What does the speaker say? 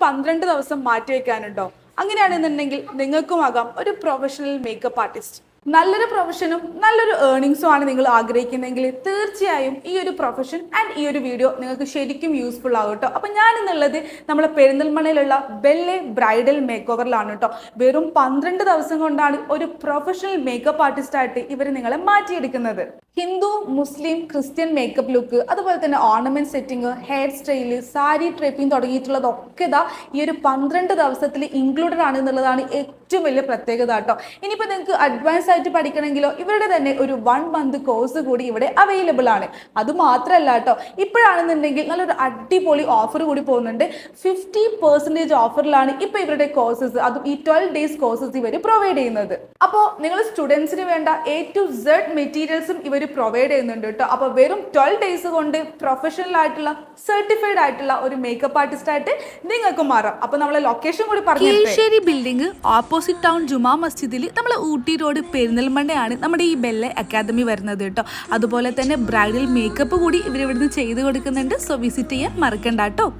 പന്ത്രണ്ട് ദിവസം മാറ്റി വെക്കാനുണ്ടോ അങ്ങനെയാണെന്നുണ്ടെങ്കിൽ നിങ്ങൾക്കുമാകാം ഒരു പ്രൊഫഷണൽ മേക്കപ്പ് ആർട്ടിസ്റ്റ് നല്ലൊരു പ്രൊഫഷനും നല്ലൊരു ഏർണിങ്സും ആണ് നിങ്ങൾ ആഗ്രഹിക്കുന്നതെങ്കിൽ തീർച്ചയായും ഈ ഒരു പ്രൊഫഷൻ ആൻഡ് ഈ ഒരു വീഡിയോ നിങ്ങൾക്ക് ശരിക്കും യൂസ്ഫുൾ ആകും കേട്ടോ അപ്പം ഞാൻ എന്നുള്ളത് നമ്മളെ പെരിന്തൽമണയിലുള്ള ബെല്ലെ ബ്രൈഡൽ മേക്ക് ഓവറിലാണ് കേട്ടോ വെറും പന്ത്രണ്ട് ദിവസം കൊണ്ടാണ് ഒരു പ്രൊഫഷണൽ മേക്കപ്പ് ആർട്ടിസ്റ്റായിട്ട് ഇവർ നിങ്ങളെ മാറ്റിയെടുക്കുന്നത്. ഹിന്ദു മുസ്ലിം ക്രിസ്ത്യൻ മേക്കപ്പ് ലുക്ക് അതുപോലെ തന്നെ ornament setting hair style sari draping തുടങ്ങിയിട്ടുള്ളതൊക്കെ ഇതാ ഈ ഒരു പന്ത്രണ്ട് ദിവസത്തിൽ ഇൻക്ലൂഡഡ് ആണ് എന്നുള്ളതാണ് ഏറ്റവും വലിയ പ്രത്യേകത കേട്ടോ. ഇനിയിപ്പോൾ നിങ്ങൾക്ക് അഡ്വാൻസ് ആയിട്ട് പഠിക്കണമെങ്കിലോ ഇവരുടെ തന്നെ ഒരു വൺ മന്ത് കോഴ്സ് കൂടി ഇവിടെ അവൈലബിൾ ആണ്. അത് മാത്രമല്ല കേട്ടോ ഇപ്പോഴാണെന്നുണ്ടെങ്കിൽ നല്ലൊരു അടിപൊളി ഓഫർ കൂടി പോകുന്നുണ്ട്. ഫിഫ്റ്റി പെർസെന്റേജ് ഓഫറിലാണ് ഇപ്പോൾ ഇവരുടെ കോഴ്സസ് അതും ഈ ട്വൽവ് ഡേയ്സ് കോഴ്സസ് ഇവർ പ്രൊവൈഡ് ചെയ്യുന്നത്. അപ്പോൾ നിങ്ങൾ സ്റ്റുഡൻസിന് വേണ്ട എ ടു സെഡ് മെറ്റീരിയൽസും ഇവർ പ്രൊവൈഡ് ചെയ്യുന്നുണ്ട് കേട്ടോ. അപ്പോൾ വെറും ട്വൽവ് ഡേയ്സ് കൊണ്ട് പ്രൊഫഷണൽ ആയിട്ടുള്ള സർട്ടിഫൈഡ് ആയിട്ടുള്ള ഒരു മേക്കപ്പ് ആർട്ടിസ്റ്റ് ആയിട്ട് നിങ്ങൾക്ക് മാറാം. അപ്പോൾ നമ്മളെ ലൊക്കേഷൻ കൂടി പറഞ്ഞു ബിൽഡിംഗ് ഓപ്പോസിറ്റ് ടൗൺ ജുമാ മസ്ജിദിൽ നമ്മൾ ഊട്ടി റോഡ് പെരിന്തൽമണ്ണയാണ് നമ്മുടെ ഈ ബെല്ലെ അക്കാദമി വരുന്നത് കേട്ടോ. അതുപോലെ തന്നെ ബ്രൈഡൽ മേക്കപ്പ് കൂടി ഇവരിവിടുന്ന് ചെയ്ത് കൊടുക്കുന്നുണ്ട്. സോ വിസിറ്റ് ചെയ്യാൻ മറക്കണ്ട കേട്ടോ.